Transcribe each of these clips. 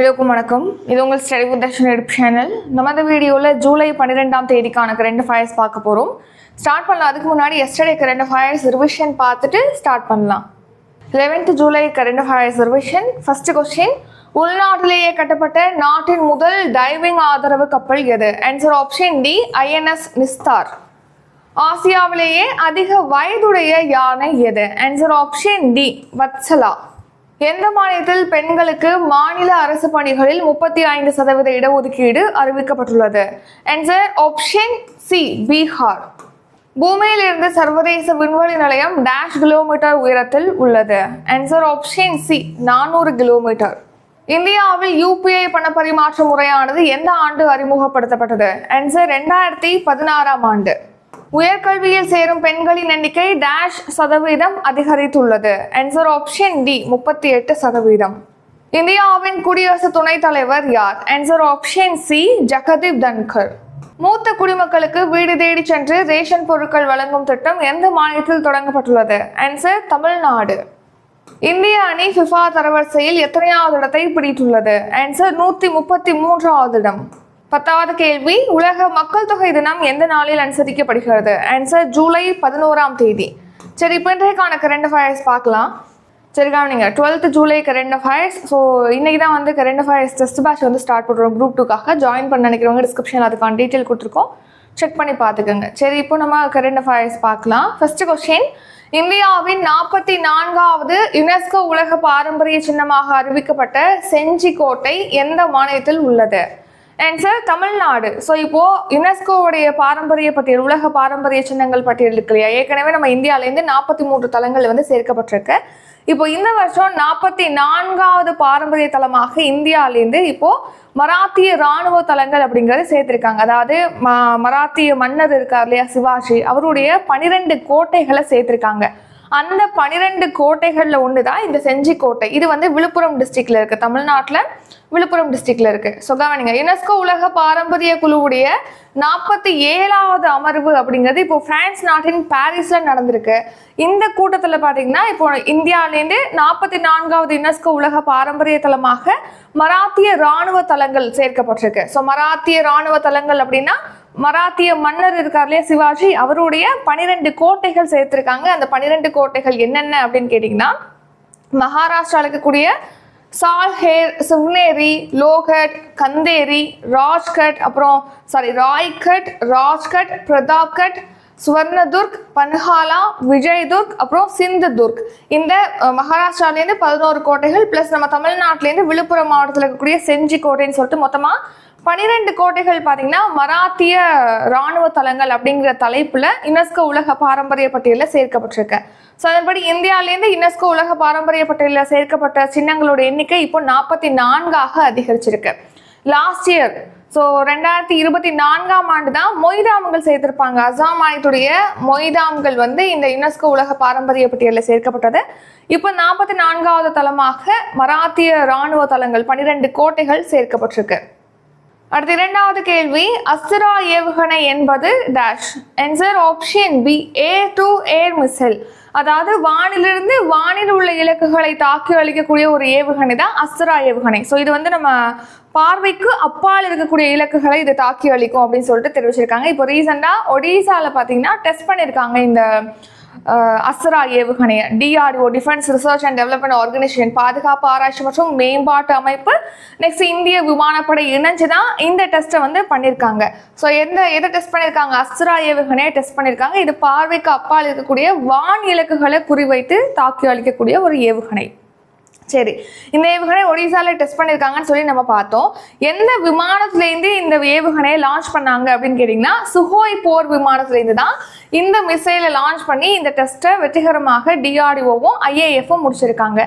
எல்லோருக்கும் வணக்கம். இது உங்கள் ஸ்டடி வித் தர்ஷன் எடுப்பு சேனல். நமது வீடியோவில் ஜூலை பன்னிரெண்டாம் தேதிக்கான ரெண்டு ஃபயர்ஸ் பார்க்க போகிறோம் ஸ்டார்ட் பண்ணலாம். அதுக்கு முன்னாடி எஸ்டர்டே ரெண்டு ஃபயர்ஸ் ரிவிஷன் பார்த்துட்டு ஸ்டார்ட் பண்ணலாம். லெவன்த் ஜூலை ரெண்டு ஃபயர்ஸ் ரிவிஷன் ஃபர்ஸ்ட் கொஸ்டின் உள்நாட்டிலேயே கட்டப்பட்ட நாட்டின் முதல் டைவிங் ஆதரவு கப்பல் எது? Answer option D INS Nistar ஆசியாவிலேயே அதிக வயதுடைய யானை எது? ஆன்சர் ஆப்ஷன் டி வத்சலா எந்த மாநிலத்தில் பெண்களுக்கு மாநில அரசு பணிகளில் முப்பத்தி ஐந்து சதவீத இடஒதுக்கீடு அறிவிக்கப்பட்டுள்ளது? ஆன்சர் ஆப்ஷன் சி பீகார் பூமியிலிருந்து சர்வதேச விண்வெளி நிலையம் டேஷ் கிலோமீட்டர் உயரத்தில் உள்ளது. ஆன்சர் ஆப்ஷன் சி நானூறு கிலோமீட்டர் இந்தியாவில் யூபிஐ பண பரிமாற்ற முறையானது எந்த ஆண்டு அறிமுகப்படுத்தப்பட்டது? ஆன்சர் ரெண்டாயிரத்தி பதினாறாம் ஆண்டு. உயர்கல்வியில் சேரும் பெண்களின் எண்ணிக்கை டேஷ் சதவீதம் அதிகரித்துள்ளது. ஆன்சர் ஆப்ஷன் டி முப்பத்தி எட்டு சதவீதம். இந்தியாவின் குடியரசு துணைத் தலைவர் யார்? Answer option C Jagdeep Dhankhar. மூத்த குடிமக்களுக்கு வீடு தேடி சென்று ரேஷன் பொருட்கள் வழங்கும் திட்டம் எந்த மாநிலத்தில் தொடங்கப்பட்டுள்ளது? ஆன்சர் தமிழ்நாடு. இந்திய அணி ஃபிஃபா தரவரிசையில் எத்தனையாவது இடத்தை பிடித்துள்ளது? ஆன்சர் நூத்தி முப்பத்தி மூன்றாவது இடம். பத்தாவது கேள்வி உலக மக்கள் தொகை தினம் எந்த நாளில் அனுசரிக்கப்படுகிறது? ஆன்சர் ஜூலை பதினோராம் தேதி. சரி இப்போ இன்றைக்கான கரண்ட் அஃபேர்ஸ் பார்க்கலாம். சரி கவனிங்க. Twelfth July current affairs so இன்றைக்கி தான் வந்து கரண்ட் அஃபேர்ஸ் டெஸ்ட் பேட்ச் வந்து ஸ்டார்ட் பண்ணுறோம் குரூப் டூக்காக ஜாயின் பண்ண நினைக்கிறவங்க டிஸ்கிரிப்ஷனில் அதுக்கான டீட்டெயில் கொடுத்துருக்கோம். செக் பண்ணி பார்த்துக்கோங்க. சரி இப்போ நம்ம கரண்ட் அஃபேர்ஸ் பார்க்கலாம். ஃபர்ஸ்ட் கொஸ்டின் இந்தியாவின் நாற்பத்தி நான்காவது யுனெஸ்கோ உலக பாரம்பரிய சின்னமாக அறிவிக்கப்பட்ட செஞ்சி கோட்டை எந்த மாநிலத்தில் உள்ளது? ஆன்சர் தமிழ்நாடு ஸோ இப்போது யுனெஸ்கோவுடைய பாரம்பரிய பட்டியல் உலக பாரம்பரிய சின்னங்கள் பட்டியல் இருக்கு இல்லையா? ஏற்கனவே நம்ம இந்தியாவிலேருந்து நாற்பத்தி மூன்று தலங்கள் வந்து சேர்க்கப்பட்டிருக்கு. இப்போ இந்த வருஷம் நாற்பத்தி நான்காவது பாரம்பரிய தலமாக இந்தியாவிலேருந்து இப்போது மராத்திய ராணுவ தலங்கள் அப்படிங்கிறத சேர்த்துருக்காங்க. அதாவது ம- மராத்திய மன்னர் இருக்கார் இல்லையா சிவாஜி அவருடைய பனிரெண்டு கோட்டைகளை சேர்த்துருக்காங்க. அந்த பனிரெண்டு கோட்டைகளில் ஒன்று தான் இந்த செஞ்சி கோட்டை. இது வந்து விழுப்புரம் டிஸ்ட்ரிக்டில் இருக்குது தமிழ்நாட்டில் விழுப்புரம் டிஸ்ட்ரிக்டில் இருக்குது ஸோ கவனிங்க யுனெஸ்கோ உலக பாரம்பரிய குழுவுடைய நாற்பத்தி ஏழாவது அமர்வு அப்படிங்கிறது இப்போ பிரான்ஸ் நாட்டின் பாரிஸில் நடந்திருக்கு. இந்த கூட்டத்தில் பார்த்தீங்கன்னா இப்போ இந்தியாவிலேருந்து நாற்பத்தி நான்காவது யுனெஸ்கோ உலக பாரம்பரிய தலமாக மராத்திய ராணுவ தலங்கள் சேர்க்கப்பட்டிருக்கு. ஸோ மராத்திய ராணுவ தலங்கள் அப்படின்னா மராத்திய மன்னர் இருக்கார் இல்லையா சிவாஜி? அவருடைய பனிரெண்டு கோட்டைகள் சேர்த்திருக்காங்க. அந்த பனிரெண்டு கோட்டைகள் என்னென்ன அப்படின்னு கேட்டிங்கன்னா மகாராஷ்டிராவில் இருக்கக்கூடிய சால்ஹேர் சிவ்னேரி லோகட் கந்தேரி ராஜ்கட் அப்புறம் சாரி ராய்கட் ராஜ்கட் பிரதாப்கட் சுவர்ணதுர்க் பன்ஹாலா விஜய்துர்க் அப்புறம் சிந்துதுர்க். இந்த மகாராஷ்டிராலேருந்து பதினோரு கோட்டைகள் ப்ளஸ் நம்ம தமிழ்நாட்டிலேருந்து விழுப்புரம் மாவட்டத்தில் இருக்கக்கூடிய செஞ்சி கோட்டைன்னு சொல்லிட்டு மொத்தமாக பனிரெண்டு கோட்டைகள் பார்த்தீங்கன்னா மராத்திய ராணுவ தலங்கள் அப்படிங்கிற தலைப்புல யுனெஸ்கோ உலக பாரம்பரிய பட்டியலில் சேர்க்கப்பட்டிருக்கு. ஸோ அதன்படி இந்தியாவிலேருந்து யுனெஸ்கோ உலக பாரம்பரிய பட்டியலில் சேர்க்கப்பட்ட சின்னங்களோட எண்ணிக்கை இப்போ நாற்பத்தி நான்காக அதிகரிச்சிருக்கு. லாஸ்ட் இயர் ஸோ ரெண்டாயிரத்தி இருபத்தி நான்காம் ஆண்டு தான் மொய்தாம்கள் சேர்த்திருப்பாங்க. அசாம் மாநிலத்துடைய மொய்தாம்கள் வந்து இந்த யுனெஸ்கோ உலக பாரம்பரிய பட்டியலில் சேர்க்கப்பட்டது. இப்போ நாற்பத்தி நான்காவது தலமாக மராத்திய ராணுவ தலங்கள் பனிரெண்டு கோட்டைகள் சேர்க்கப்பட்டிருக்கு. அடுத்த இரண்டாவது கேள்வி அஸ்திரா ஏவுகணை என்பது dash answer option B A to air missile அதாவது வானிலிருந்து வானில் உள்ள இலக்குகளை தாக்கி அளிக்கக்கூடிய ஒரு ஏவுகணை தான் அஸ்திரா ஏவுகணை. ஸோ இது வந்து நம்ம பார்வைக்கு அப்பால் இருக்கக்கூடிய இலக்குகளை இது தாக்கி அளிக்கும் அப்படின்னு சொல்லிட்டு தெரிவிச்சிருக்காங்க. இப்போ ரீசெண்டாக ஒடிசாவில் பார்த்தீங்கன்னா டெஸ்ட் பண்ணியிருக்காங்க இந்த அஸ்ரா ஏவுகணையை DRDO defence research and development organisation பாதுகாப்பு ஆராய்ச்சி மற்றும் மேம்பாட்டு அமைப்பு. நெக்ஸ்ட் இந்திய விமானப்படை இணைஞ்சு தான் இந்த டெஸ்ட்டை வந்து பண்ணியிருக்காங்க ஸோ எந்த எதை டெஸ்ட் பண்ணியிருக்காங்க அஸ்ரா ஏவுகணையை டெஸ்ட் பண்ணியிருக்காங்க இது பார்வைக்கு அப்பால் இருக்கக்கூடிய வான் இலக்குகளை குறிவைத்து தாக்கி அளிக்கக்கூடிய ஒரு ஏவுகணை. சரி. இந்த ஏவுகணை ஒடிசாவில் டெஸ்ட் பண்ணியிருக்காங்கன்னு சொல்லி நம்ம பார்த்தோம். எந்த விமானத்துலேருந்து இந்த ஏவுகணையை லான்ச் பண்ணாங்க அப்படின்னு கேட்டிங்கன்னா சுஹோய் போர் விமானத்துலேருந்து தான் இந்த மிசைலை லான்ச் பண்ணி இந்த டெஸ்ட்டை வெற்றிகரமாக டிஆர்டிஓவும் ஐஏஎஃப்பும் முடிச்சிருக்காங்க.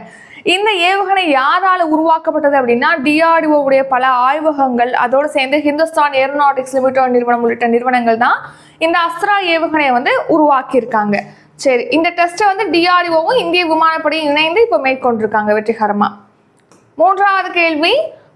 இந்த ஏவுகணை யாரால உருவாக்கப்பட்டது அப்படின்னா DRDO உடைய பல ஆய்வகங்கள் அதோடு சேர்ந்து ஹிந்துஸ்தான் ஏரோநாட்டிக்ஸ் லிமிடெட் நிறுவனம் உள்ளிட்ட நிறுவனங்கள் தான் இந்த அஸ்ரா ஏவுகணையை வந்து உருவாக்கியிருக்காங்க. சரி இந்த டெஸ்ட்டை வந்து டிஆர்டிஓவும் இந்திய விமானப்படையும் இணைந்து இப்போ மேற்கொண்டிருக்காங்க வெற்றிகரமாக மூன்றாவது கேள்வி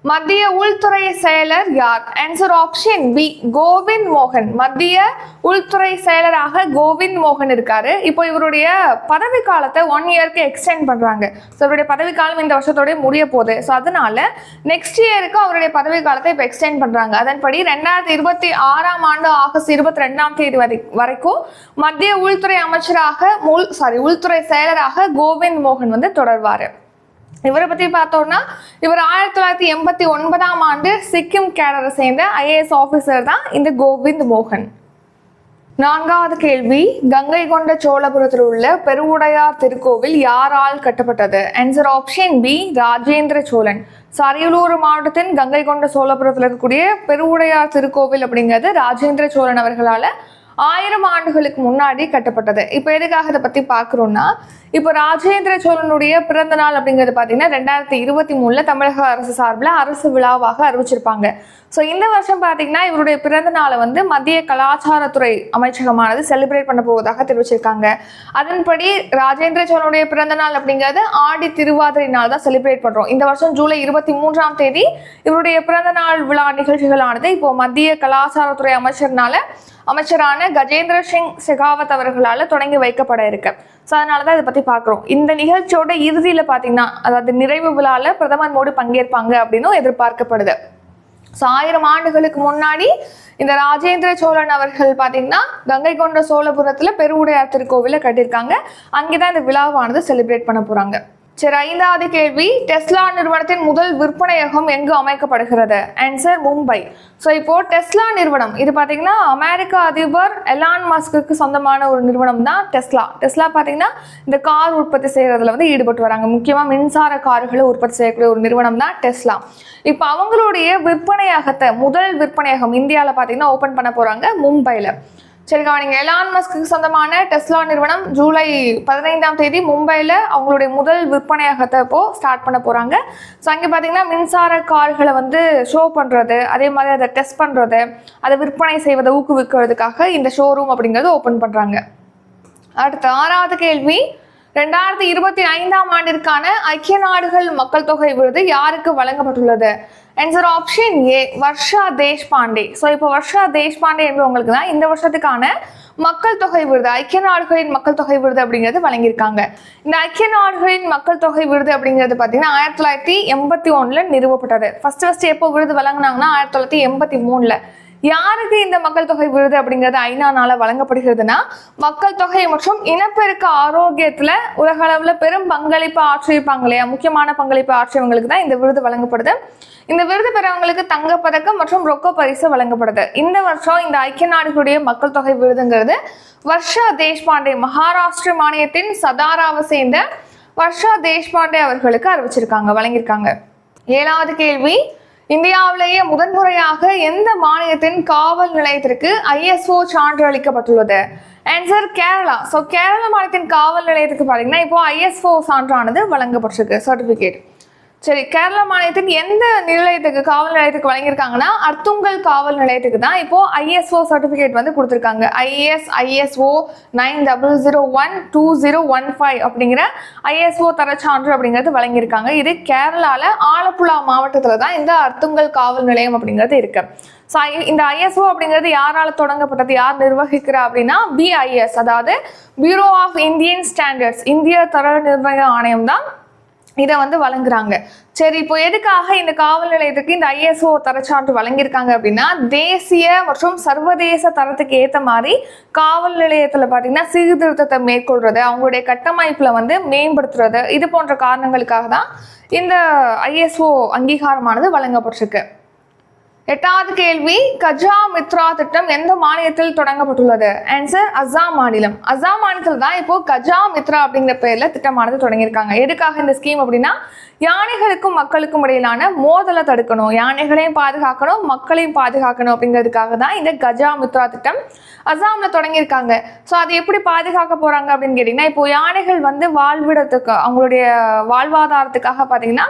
மத்திய உள்துறை செயலர் யார்? ஆன்சர் ஆப்ஷன் பி கோவிந்த் மோகன். மத்திய உள்துறை செயலராக கோவிந்த் மோகன் இருக்காரு. இப்போ இவருடைய பதவி காலத்தை ஒன் இயர்க்கு எக்ஸ்டெண்ட் பண்றாங்க. ஸோ இவருடைய பதவி காலம் இந்த வருஷத்தோடய முடிய போகுது. ஸோ அதனால நெக்ஸ்ட் இயருக்கு அவருடைய பதவி காலத்தை இப்போ எக்ஸ்டெண்ட் பண்றாங்க. அதன்படி ரெண்டாயிரத்தி இருபத்தி ஆறாம் ஆண்டு ஆகஸ்ட் இருபத்தி ரெண்டாம் தேதி வரை வரைக்கும் மத்திய உள்துறை அமைச்சராக உள் சாரி உள்துறை செயலராக கோவிந்த் மோகன் வந்து தொடர்வாரு. இவரை பற்றி பார்த்தோம்னா இவர் ஆயிரத்தி தொள்ளாயிரத்தி எண்பத்தி ஒன்பதாம் ஆண்டு சிக்கிம் கேடரை சேர்ந்த ஐஏஎஸ் ஆஃபீஸர் தான் இந்த கோவிந்த் மோகன். நான்காவது கேள்வி கங்கை கொண்ட சோழபுரத்தில் உள்ள பெருவுடையார் திருக்கோவில் யாரால் கட்டப்பட்டது? Answer option B Rajendra Cholan. So, Ariyalur மாவட்டத்தின் கங்கை கொண்ட சோழபுரத்தில் இருக்கக்கூடிய பெருவுடையார் திருக்கோவில் அப்படிங்கிறது ராஜேந்திர சோழன் அவர்களால் ஆயிரம் ஆண்டுகளுக்கு முன்னாடி கட்டப்பட்டது. இப்போ எதுக்காக இதை பத்தி பார்க்குறோன்னா இப்போ ராஜேந்திர சோழனுடைய பிறந்த நாள் அப்படிங்கிறது பார்த்தீங்கன்னா ரெண்டாயிரத்தி இருபத்தி மூணுல தமிழக அரசு சார்பில் அரசு விழாவாக அறிவிச்சிருப்பாங்க. ஸோ இந்த வருஷம் பார்த்தீங்கன்னா இவருடைய பிறந்த நாளை வந்து மத்திய கலாச்சாரத்துறை அமைச்சகமானது செலிப்ரேட் பண்ண போவதாக தெரிவிச்சிருக்காங்க. அதன்படி ராஜேந்திர சோழனுடைய பிறந்த நாள் அப்படிங்கிறது ஆடி திருவாதிரை நாள் தான் செலிப்ரேட் பண்றோம். இந்த வருஷம் ஜூலை இருபத்தி மூன்றாம் தேதி இவருடைய பிறந்த நாள் விழா நிகழ்ச்சிகளானது இப்போ மத்திய கலாச்சாரத்துறை அமைச்சர்னால அமைச்சரான கஜேந்திர சிங் செகாவத் அவர்களால் தொடங்கி வைக்கப்பட இருக்கு. ஸோ அதனால தான் இதை பற்றி பார்க்குறோம் இந்த நிகழ்ச்சியோட இறுதியில் பார்த்தீங்கன்னா அதாவது நிறைவு விழாவில் பிரதமர் மோடி பங்கேற்பாங்க அப்படின்னும் எதிர்பார்க்கப்படுது. ஸோ ஆயிரம் ஆண்டுகளுக்கு முன்னாடி இந்த ராஜேந்திர சோழன் அவர்கள் பார்த்தீங்கன்னா கங்கை கொண்ட சோழபுரத்தில் பெருவுடையார் திருக்கோவிலை கட்டியிருக்காங்க. அங்கே தான் இந்த விழாவானது செலிப்ரேட் பண்ண போகிறாங்க சரி ஐந்தாவது கேள்வி. டெஸ்லா நிறுவனத்தின் முதல் விற்பனையகம் எங்கு அமைக்கப்படுகிறது? ஆன்சர் மும்பை. ஸோ இப்போ டெஸ்லா நிறுவனம். இது பார்த்தீங்கன்னா அமெரிக்க அதிபர் எலான் மஸ்க்கு சொந்தமான ஒரு நிறுவனம் தான் டெஸ்லா. டெஸ்லா பார்த்தீங்கன்னா இந்த கார் உற்பத்தி செய்கிறதுல வந்து ஈடுபட்டு வராங்க. முக்கியமாக மின்சார கார்களை உற்பத்தி செய்யக்கூடிய ஒரு நிறுவனம் தான் டெஸ்லா. இப்போ அவங்களுடைய விற்பனையகத்தை முதல் விற்பனையகம் இந்தியாவில் பார்த்தீங்கன்னா ஓப்பன் பண்ண போகிறாங்க மும்பையில் சரி நீங்கள் எலான் மஸ்க்கு சொந்தமான டெஸ்லா நிறுவனம் ஜூலை பதினைந்தாம் தேதி மும்பையில் அவங்களுடைய முதல் விற்பனையகத்தை இப்போது ஸ்டார்ட் பண்ண போகிறாங்க ஸோ அங்கே பார்த்தீங்கன்னா மின்சார கார்களை வந்து ஷோ பண்ணுறது அதே மாதிரி அதை டெஸ்ட் பண்ணுறது அதை விற்பனை செய்வதை ஊக்குவிக்கிறதுக்காக இந்த ஷோரூம் அப்படிங்கிறது ஓப்பன் பண்ணுறாங்க அடுத்து ஆறாவது கேள்வி. ரெண்டாயிரத்தி இருபத்தி ஐந்தாம் ஆண்டிற்கான ஐக்கிய நாடுகள் மக்கள் தொகை விருது யாருக்கு வழங்கப்பட்டுள்ளது? Answer option A Varsha Deshpande. So இப்போ வர்ஷா தேஷ்பாண்டே என்பவங்களுக்கு தான் இந்த வருஷத்துக்கான மக்கள் தொகை விருது ஐக்கிய நாடுகளின் மக்கள் தொகை விருது அப்படிங்கிறது வழங்கியிருக்காங்க. இந்த ஐக்கிய நாடுகளின் மக்கள் தொகை விருது அப்படிங்கிறது பார்த்தீங்கன்னா ஆயிரத்தி தொள்ளாயிரத்தி எண்பத்தி ஒன்றில் நிறுவப்பட்டது. ஃபர்ஸ்ட் ஃபர்ஸ்ட் எப்போ விருது வழங்கினாங்கன்னா ஆயிரத்தி தொள்ளாயிரத்தி எண்பத்தி மூணில். யாருக்கு இந்த மக்கள் தொகை விருது அப்படிங்கிறது ஐநானால வழங்கப்படுகிறதுனா மக்கள் தொகை மற்றும் இனப்பெருக்க ஆரோக்கியத்துல உலக அளவுல பெரும் பங்களிப்பு ஆற்றியிருப்பாங்க இல்லையா? முக்கியமான பங்களிப்பு ஆற்றியவங்களுக்கு தான் இந்த விருது வழங்கப்படுது. இந்த விருது பெறவங்களுக்கு தங்கப்பதக்கம் மற்றும் ரொக்க பரிசு வழங்கப்படுது. இந்த வருஷம் இந்த ஐக்கிய நாடுகளுடைய மக்கள் தொகை விருதுங்கிறது வர்ஷா தேஷ்பாண்டே மகாராஷ்டிர மாநிலத்தின் சதாராவை சேர்ந்த வர்ஷா தேஷ்பாண்டே அவர்களுக்கு அறிவிச்சிருக்காங்க வழங்கியிருக்காங்க. ஏழாவது கேள்வி இந்தியாவிலேயே முதன்முறையாக எந்த மாநிலத்தின் காவல் நிலையத்திற்கு ஐஎஸ்ஓ சான்று அளிக்கப்பட்டுள்ளது? ஆன்சர் கேரளா. ஸோ கேரள மாநிலத்தின் காவல் நிலையத்துக்கு பார்த்தீங்கன்னா இப்போ ஐஎஸ்ஓ சான்றானது வழங்கப்பட்டிருக்கு. சர்டிஃபிகேட் சரி கேரள மாநிலத்தின் எந்த நிலையத்துக்கு காவல் நிலையத்துக்கு வழங்கியிருக்காங்கன்னா அர்த்துங்கல் காவல் நிலையத்துக்கு தான் இப்போ ஐஎஸ்ஓ சர்டிஃபிகேட் வந்து கொடுத்துருக்காங்க. IS ISO nine double zero one two zero one five அப்படிங்கிற ஐஎஸ்ஓ தரச்சான்று அப்படிங்கிறது வழங்கியிருக்காங்க. இது கேரளாவில் ஆலப்புழா மாவட்டத்தில் தான் இந்த அர்த்துங்கல் காவல் நிலையம் அப்படிங்கிறது இருக்கு. ஸோ இந்த ஐஎஸ்ஓ அப்படிங்கிறது யாரால தொடங்கப்பட்டது யார் நிர்வகிக்கிறா அப்படின்னா பிஐஎஸ் அதாவது பியூரோ ஆஃப் இந்தியன் ஸ்டாண்டர்ட்ஸ் இந்திய தர நிர்ணய ஆணையம் தான் இதை வந்து வழங்குறாங்க. சரி இப்போ எதுக்காக இந்த காவல் நிலையத்துக்கு இந்த ஐஎஸ்ஓ தரச்சான்று வழங்கியிருக்காங்க அப்படின்னா தேசிய மற்றும் சர்வதேச தரத்துக்கு ஏற்ற மாதிரி காவல் நிலையத்தில் பார்த்தீங்கன்னா சீர்திருத்தத்தை மேற்கொள்றது அவங்களுடைய கட்டமைப்பில் வந்து மேம்படுத்துறது இது போன்ற காரணங்களுக்காக தான் இந்த ஐஎஸ்ஓ அங்கீகாரமானது வழங்கப்பட்டிருக்கு. எட்டாவது கேள்வி கஜா மித்ரா திட்டம் எந்த மாநிலத்தில் தொடங்கப்பட்டுள்ளது? ஆன்சர் அஸ்ஸாம் மாநிலம். அஸ்ஸாம் மாநிலத்தில் தான் இப்போ கஜா மித்ரா அப்படிங்கிற பேர்ல திட்டமானது தொடங்கியிருக்காங்க. எதுக்காக இந்த ஸ்கீம் அப்படின்னா யானைகளுக்கும் மக்களுக்கும் இடையிலான மோதலை தடுக்கணும். யானைகளையும் பாதுகாக்கணும் மக்களையும் பாதுகாக்கணும் அப்படிங்கிறதுக்காக தான் இந்த கஜா மித்ரா திட்டம் அஸ்ஸாம்ல தொடங்கியிருக்காங்க. ஸோ அது எப்படி பாதுகாக்க போறாங்க அப்படின்னு கேட்டிங்கன்னா இப்போ யானைகள் வந்து வாழ்விடத்துக்கு அவங்களுடைய வாழ்வாதாரத்துக்காக பார்த்தீங்கன்னா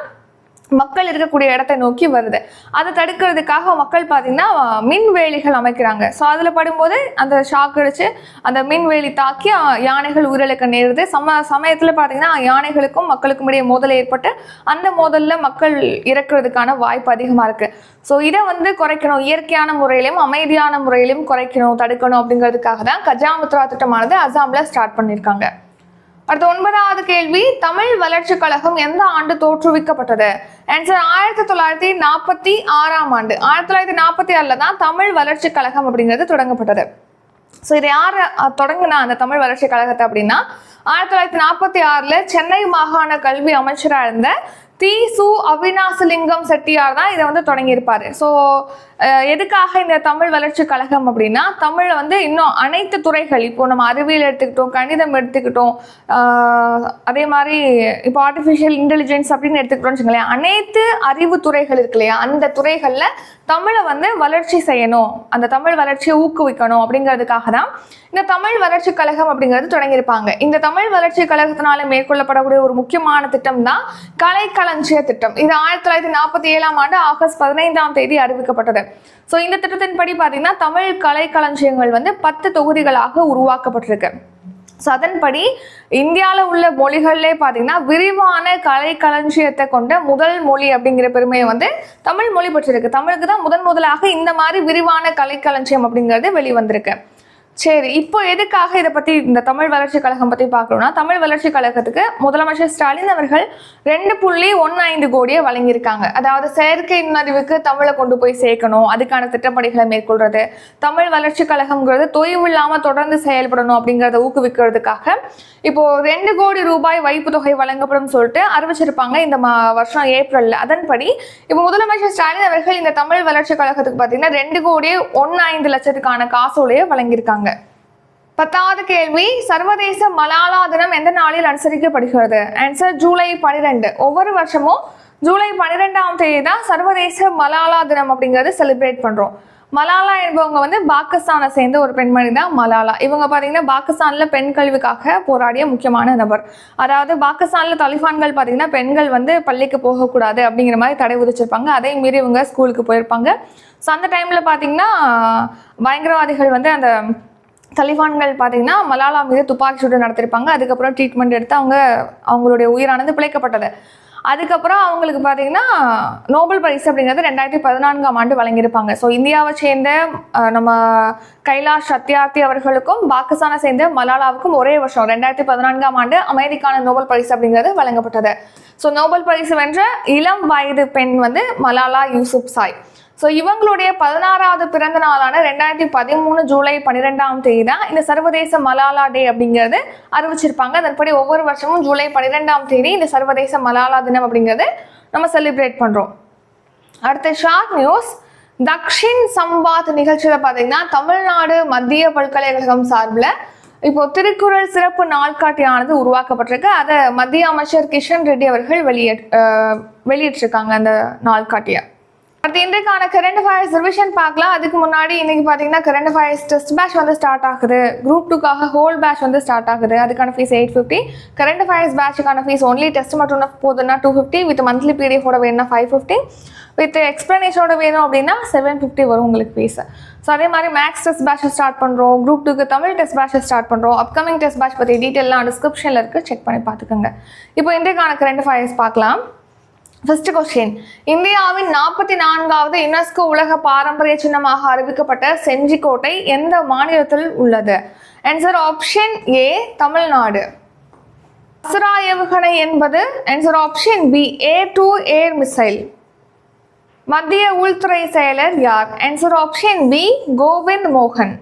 மக்கள் இருக்கக்கூடிய இடத்தை நோக்கி வருது. அதை தடுக்கிறதுக்காக மக்கள் பார்த்தீங்கன்னா மின்வேலிகள் அமைக்கிறாங்க. ஸோ அதில் படும்போது அந்த ஷாக் அடிச்சு அந்த மின்வேலி தாக்கி யானைகள் உயிரிழக்க நேருது. சம சமயத்தில் பார்த்தீங்கன்னா யானைகளுக்கும் மக்களுக்கும் இடையே மோதல் ஏற்பட்டு அந்த மோதலில் மக்கள் இறக்குறதுக்கான வாய்ப்பு அதிகமாக இருக்கு. ஸோ இதை வந்து குறைக்கணும். இயற்கையான முறையிலும் அமைதியான முறையிலும் குறைக்கணும் தடுக்கணும் அப்படிங்கிறதுக்காக தான் கஜாமுத்ரா திட்டமானது அசாமில் ஸ்டார்ட் பண்ணியிருக்காங்க அடுத்த ஒன்பதாவது கேள்வி தமிழ் வளர்ச்சிக் கழகம் எந்த ஆண்டு தோற்றுவிக்கப்பட்டது? ஆன்சர் ஆயிரத்தி தொள்ளாயிரத்தி நாற்பத்தி ஆறாம் ஆண்டு. ஆயிரத்தி தொள்ளாயிரத்தி நாற்பத்தி ஆறில் தான் தமிழ் வளர்ச்சிக் கழகம் அப்படிங்கிறது தொடங்கப்பட்டது. ஸோ இதை யார் தொடங்கினா அந்த தமிழ் வளர்ச்சி கழகத்தை அப்படின்னா ஆயிரத்தி தொள்ளாயிரத்தி நாற்பத்தி ஆறில் சென்னை மாகாண கல்வி அமைச்சராக இருந்த தி சு அவினாசலிங்கம் செட்டியார் தான் இதை வந்து தொடங்கியிருப்பாரு. ஸோ எதுக்காக இந்த தமிழ் வளர்ச்சி கழகம் அப்படின்னா தமிழை வந்து இன்னும் அனைத்து துறைகள் இப்போ நம்ம அறிவியல் எடுத்துக்கிட்டோம் கணிதம் எடுத்துக்கிட்டோம் அதே மாதிரி இப்போ ஆர்டிஃபிஷியல் இன்டெலிஜென்ஸ் அப்படின்னு எடுத்துக்கிட்டோம்னு வச்சுக்கோங்களேன் அனைத்து அறிவு துறைகள் இருக்கு இல்லையா அந்த துறைகளில் தமிழை வந்து வளர்ச்சி செய்யணும் அந்த தமிழ் வளர்ச்சியை ஊக்குவிக்கணும் அப்படிங்கிறதுக்காக தான் இந்த தமிழ் வளர்ச்சி கழகம் அப்படிங்கிறது தொடங்கியிருப்பாங்க. இந்த தமிழ் வளர்ச்சி கழகத்தினால மேற்கொள்ளப்படக்கூடிய ஒரு முக்கியமான திட்டம் தான் கலைக்களஞ்சிய திட்டம். இது ஆயிரத்தி தொள்ளாயிரத்தி நாற்பத்தி ஏழாம் ஆண்டு ஆகஸ்ட் பதினைந்தாம் தேதி அறிவிக்கப்பட்டது. ஸோ இந்த திட்டத்தின்படி பார்த்தீங்கன்னா தமிழ் கலைக்களஞ்சியங்கள் வந்து பத்து தொகுதிகளாக உருவாக்கப்பட்டிருக்கு. ஸோ அதன்படி இந்தியாவில் உள்ள மொழிகள்லே பார்த்தீங்கன்னா விரிவான கலை களஞ்சியத்தை கொண்ட முதல் மொழி அப்படிங்கிற பெருமையை வந்து தமிழ் மொழி பெற்றிருக்கு. தமிழுக்கு தான் முதன் முதலாக இந்த மாதிரி விரிவான கலை களஞ்சியம் அப்படிங்கிறது வெளிவந்திருக்கு. சரி இப்போ எதுக்காக இதை பற்றி இந்த தமிழ் வளர்ச்சி கழகம் பற்றி பார்க்கணும்னா தமிழ் வளர்ச்சி கழகத்துக்கு முதலமைச்சர் ஸ்டாலின் அவர்கள் ரெண்டு புள்ளி ஒன்று ஐந்து கோடியை வழங்கியிருக்காங்க. அதாவது செயற்கை நுண்ணறிவுக்கு தமிழை கொண்டு போய் சேர்க்கணும் அதுக்கான திட்டப்பணிகளை மேற்கொள்றது. தமிழ் வளர்ச்சி கழகம்ங்கிறது தொய்வு இல்லாமல் தொடர்ந்து செயல்படணும் அப்படிங்கிறத ஊக்குவிக்கிறதுக்காக இப்போ ரெண்டு கோடி ரூபாய் வைப்பு தொகை வழங்கப்படும் சொல்லிட்டு அறிவிச்சிருப்பாங்க இந்த மா வருஷம் ஏப்ரல்ல. அதன்படி இப்போ முதலமைச்சர் ஸ்டாலின் அவர்கள் இந்த தமிழ் வளர்ச்சி கழகத்துக்கு பார்த்தீங்கன்னா ரெண்டு கோடியே ஒன்று ஐந்து லட்சத்துக்கான காசோலையை வழங்கியிருக்காங்க. பத்தாவது கேள்வி சர்வதேச மலாலா தினம் எந்த நாளில் அனுசரிக்கப்படுகிறது? ஆன்சர் ஜூலை பனிரெண்டு. ஒவ்வொரு வருஷமும் ஜூலை பன்னிரெண்டாம் தேதி தான் சர்வதேச மலாலா தினம் அப்படிங்கிறது செலிப்ரேட் பண்ணுறோம் மலாலா என்பவங்க வந்து பாகிஸ்தானை சேர்ந்த ஒரு பெண்மணி தான் மலாலா. இவங்க பார்த்தீங்கன்னா பாகிஸ்தானில் பெண் கல்விக்காக போராடிய முக்கியமான நபர். அதாவது பாகிஸ்தானில் தலிபான்கள் பார்த்தீங்கன்னா பெண்கள் வந்து பள்ளிக்கு போகக்கூடாது அப்படிங்கிற மாதிரி தடை விதிச்சிருப்பாங்க. அதே மீறி இவங்க ஸ்கூலுக்கு போயிருப்பாங்க. ஸோ அந்த டைமில் பார்த்தீங்கன்னா பயங்கரவாதிகள் வந்து அந்த தலிபான்கள் பார்த்தீங்கன்னா மலாலா மீது துப்பாக்கி சூடு நடத்திருப்பாங்க அதுக்கப்புறம் ட்ரீட்மெண்ட் எடுத்து அவங்க அவங்களுடைய உயிரானது பிழைக்கப்பட்டது. அதுக்கப்புறம் அவங்களுக்கு பார்த்தீங்கன்னா நோபல் பரிசு அப்படிங்கிறது ரெண்டாயிரத்தி பதினான்காம் ஆண்டு வழங்கியிருப்பாங்க. ஸோ இந்தியாவை சேர்ந்த நம்ம கைலாஷ் சத்யார்த்தி அவர்களுக்கும் பாகிஸ்தானை சேர்ந்த மலாலாவுக்கும் ஒரே வருஷம். ரெண்டாயிரத்தி பதினான்காம் ஆண்டு அமைதிக்கான நோபல் பரிசு அப்படிங்கிறது வழங்கப்பட்டது. ஸோ நோபல் பரிசு வென்ற இளம் வயது பெண் வந்து மலாலா யூசுப் சாய். ஸோ இவங்களுடைய பதினாறாவது பிறந்த நாளான ரெண்டாயிரத்தி பதிமூணு ஜூலை பன்னிரெண்டாம் தேதி தான் இந்த சர்வதேச மலாலா டே அப்படிங்கிறது அறிவிச்சிருப்பாங்க. அதன்படி ஒவ்வொரு வருஷமும் ஜூலை பன்னிரெண்டாம் தேதி இந்த சர்வதேச மலாலா தினம் அப்படிங்கிறது நம்ம செலிப்ரேட் பண்ணுறோம் அடுத்த ஷார்ட் நியூஸ் தக்ஷின் சம்பாத் நிகழ்ச்சியில் பார்த்தீங்கன்னா தமிழ்நாடு மத்திய பல்கலைக்கழகம் சார்பில் இப்போ திருக்குறள் சிறப்பு நாள்காட்டியானது உருவாக்கப்பட்டிருக்கு. அதை மத்திய அமைச்சர் கிஷன் ரெட்டி அவர்கள் வெளியே வெளியிட்டிருக்காங்க அந்த நாள்காட்டியை. அடுத்து இன்றைக்கான கரண்ட் அஃபேர்ஸ் ரிவிஷன் பார்க்கலாம். அதுக்கு முன்னாடி இன்னைக்கு பார்த்தீங்கன்னா கரண்ட் அஃபேர்ஸ் டெஸ்ட் பேட்ச் வந்து ஸ்டார்ட் ஆகுது. குரூப் டூக்காக ஹோல் பேட்ச் வந்து ஸ்டார்ட் ஆகுது. அதுக்கான fees eight fifty current affairs பேட்சுக்கான fees only test மட்டும் போதுன்னா டூ ஃபிஃப்டி வித் மந்த்லி பிடிஎஃபோட வேணும்னா ஃபைவ் ஃபிஃப்டி வித் எக்ஸ்ப்ளனேஷனோட வேணும் அப்படின்னா செவன் ஃபிஃப்டி வரும் உங்களுக்கு ஃபீஸ் ஸோ அதே மாதிரி மேக்ஸ் டெஸ்ட் பேட்சை ஸ்டார்ட் பண்ணுறோம் குரூப் டூக்கு தமிழ் டெஸ்ட் பேட்சை ஸ்டார்ட் பண்ணுறோம் அப்கமிங் டெஸ்ட் பேட்ச் பற்றி டீட்டெயிலாம் டிஸ்கிரிப்ஷனில் இருக்குது செக் பண்ணி பார்த்துக்கோங்க. இப்போ இன்றைக்கான கரண்ட் அஃபேர்ஸ் பார்க்கலாம். ஃபர்ஸ்ட் கொஸ்டின் இந்தியாவின் நாற்பத்தி நான்காவது யுனெஸ்கோ உலக பாரம்பரிய சின்னமாக அறிவிக்கப்பட்ட செஞ்சிக்கோட்டை எந்த மாநிலத்தில் உள்ளது? Answer option A Tamil Nadu. அசுரா ஏவுகணை என்பது answer option B A to air missile மத்திய உள்துறை செயலர் யார்? ஆன்சர் ஆப்ஷன் பி கோவிந்த் மோகன்.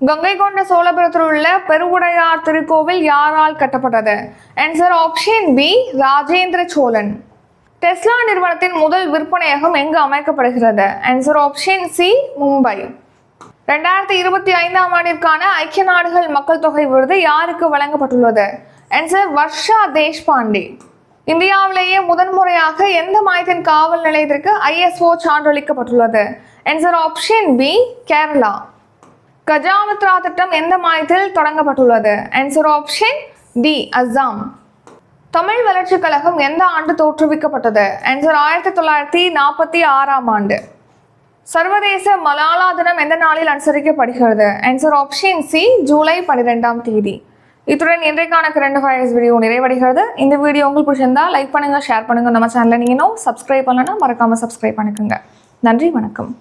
கங்கை கொண்ட சோழபுரத்தில் உள்ள பெருவுடையார் திருக்கோவில் யாரால் கட்டப்பட்டது? Answer option B Rajendra Cholan. Tesla நிறுவனத்தின் முதல் விற்பனையகம் எங்கு அமைக்கப்படுகிறது? ஆன்சர் ஆப்ஷன் சி மும்பை ரெண்டாயிரத்தி இருபத்தி ஐந்தாம் ஆண்டிற்கான ஐக்கிய நாடுகள் மக்கள் தொகை விருது யாருக்கு வழங்கப்பட்டுள்ளது? ஆன்சர் வர்ஷா தேஷ்பாண்டே. இந்தியாவிலேயே முதன்முறையாக எந்த மாயத்தின் காவல் நிலையத்திற்கு ISO சான்றளிக்கப்பட்டுள்ளது? Answer option B Kerala Gajamitra திட்டம் எந்த மாயத்தில் தொடங்கப்பட்டுள்ளது? Answer option D Assam Tamil வளர்ச்சிக் கழகம் எந்த ஆண்டு தோற்றுவிக்கப்பட்டது ஆன்சர் ஆயிரத்தி தொள்ளாயிரத்தி நாற்பத்தி ஆறாம் ஆண்டு. சர்வதேச மலாலா தினம் எந்த நாளில் அனுசரிக்கப்படுகிறது ஆன்சர் ஆப்ஷன் சி ஜூலை பன்னிரெண்டாம் தேதி. இத்துடன் இன்றைக்கான கரண்ட் அஃபேர்ஸ் வீடியோ நிறைவடைகிறது. இந்த வீடியோ உங்களுக்கு பிடிச்சிருந்தா லைக் பண்ணுங்க ஷேர் பண்ணுங்க. நம்ம சேனலை நீங்களும் இன்னும் சப்ஸ்கிரைப் பண்ணலன்னா மறக்காம சப்ஸ்கிரைப் பண்ணிக்கோங்க. நன்றி வணக்கம்.